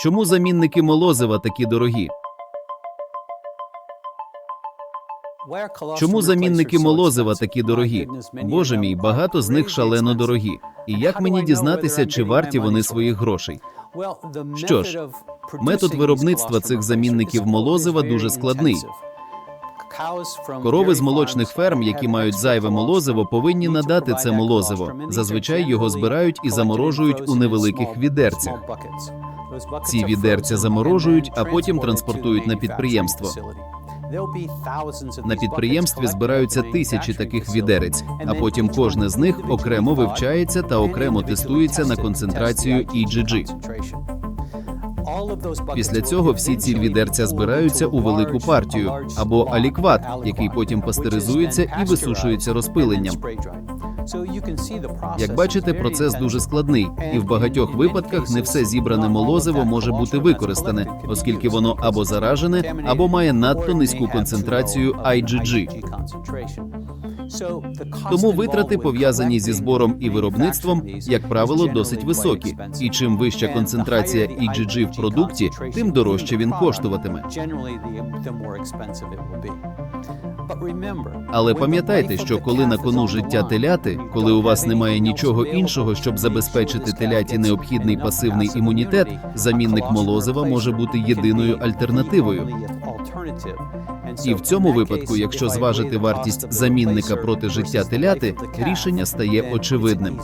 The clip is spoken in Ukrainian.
Чому замінники молозива такі дорогі? Чому замінники молозива такі дорогі? Боже мій, багато з них шалено дорогі. І як мені дізнатися, чи варті вони своїх грошей? Що ж, метод виробництва цих замінників молозива дуже складний. Корови з молочних ферм, які мають зайве молозиво, повинні надати це молозиво. Зазвичай його збирають і заморожують у невеликих відерцях. Ці відерця заморожують, а потім транспортують на підприємство. На підприємстві збираються тисячі таких відерець, а потім кожне з них окремо вивчається та окремо тестується на концентрацію EGG. Після цього всі ці відерця збираються у велику партію або алікват, який потім пастеризується і висушується розпиленням. Як бачите, процес дуже складний, і в багатьох випадках не все зібране молозиво може бути використане, оскільки воно або заражене, або має надто низьку концентрацію IgG. Тому витрати, пов'язані зі збором і виробництвом, як правило, досить високі. І чим вища концентрація EGG в продукті, тим дорожче він коштуватиме. Але пам'ятайте, що коли на кону життя теляти, коли у вас немає нічого іншого, щоб забезпечити теляті необхідний пасивний імунітет, замінник молозива може бути єдиною альтернативою. І в цьому випадку, якщо зважити вартість замінника проти життя теляти, рішення стає очевидним.